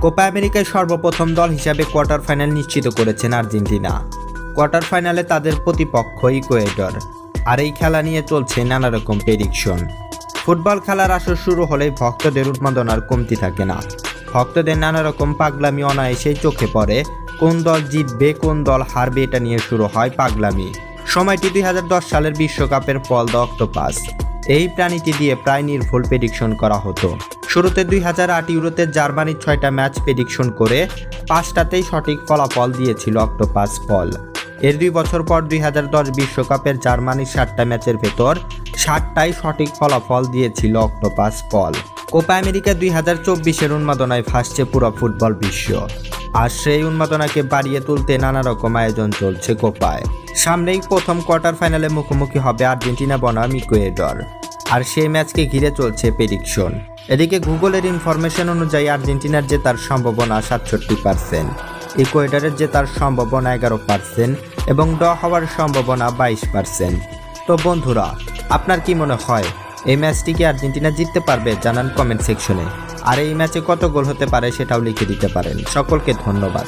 Copa আমেরিকায় সর্বপ্রথম দল হিসাবে কোয়ার্টার ফাইনাল নিশ্চিত করেছেন আর্জেন্টিনা। কোয়ার্টার ফাইনালে তাদের প্রতিপক্ষ ইকুয়েডর। আর এই খেলা নিয়ে চলছে নানা রকম প্রেডিকশন। ফুটবল খেলার আসর শুরু হলেই ভক্তদের উন্মাদনার কমতি থাকে না। ভক্তদের নানা রকম পাগলামি অনায়াসেই চোখে পড়ে, কোন দল জিতবে, কোন দল হারবে এটা নিয়ে শুরু হয় পাগলামি। সময়টি দুই হাজার দশ সালের বিশ্বকাপের ফল দ্য অক্টোপাস। এই প্রাণীটি দিয়ে প্রায় নির্ভুল প্রেডিকশন করা হতো। শুরুতে দুই হাজার আট ইউরোতে জার্মানির ছয়টা ম্যাচ প্রেডিকশন করে পাঁচটাতেই সঠিক ফলাফল দিয়েছিল অক্টোপাস ফল এর দুই বছর পর দুই হাজার দশ বিশ্বকাপের জার্মানির সাতটা ম্যাচের ভেতর ষাটটাই সঠিক ফলাফল দিয়েছিল অক্টোপাস ফল কোপা আমেরিকা দুই হাজার চব্বিশের উন্মাদনায় ভাসছে পুরো ফুটবল বিশ্ব। আর সেই উন্মাদনাকে বাড়িয়ে তুলতে নানা রকম আয়োজন চলছে কোপায়। সামনেই প্রথম কোয়ার্টার ফাইনালে মুখোমুখি হবে আর্জেন্টিনা বনাম ইকুয়েডর। আর সেই ম্যাচকে ঘিরে চলছে প্রেডিকশন এদিকে গুগলের ইনফরমেশন অনুযায়ী আর্জেন্টিনার জেতার সম্ভাবনা সাতষট্টি পার্সেন্ট ইকুয়েডরের জেতার সম্ভাবনা এগারো পার্সেন্ট এবং ড হওয়ার সম্ভাবনা বাইশ পার্সেন্ট তো বন্ধুরা, আপনার কি মনে হয়, এই ম্যাচটি কি আর্জেন্টিনা জিততে পারবে? জানান কমেন্ট সেকশনে আর এই ম্যাচে কত গোল হতে পারে সেটাও লিখে দিতে পারেন। সকলকে ধন্যবাদ।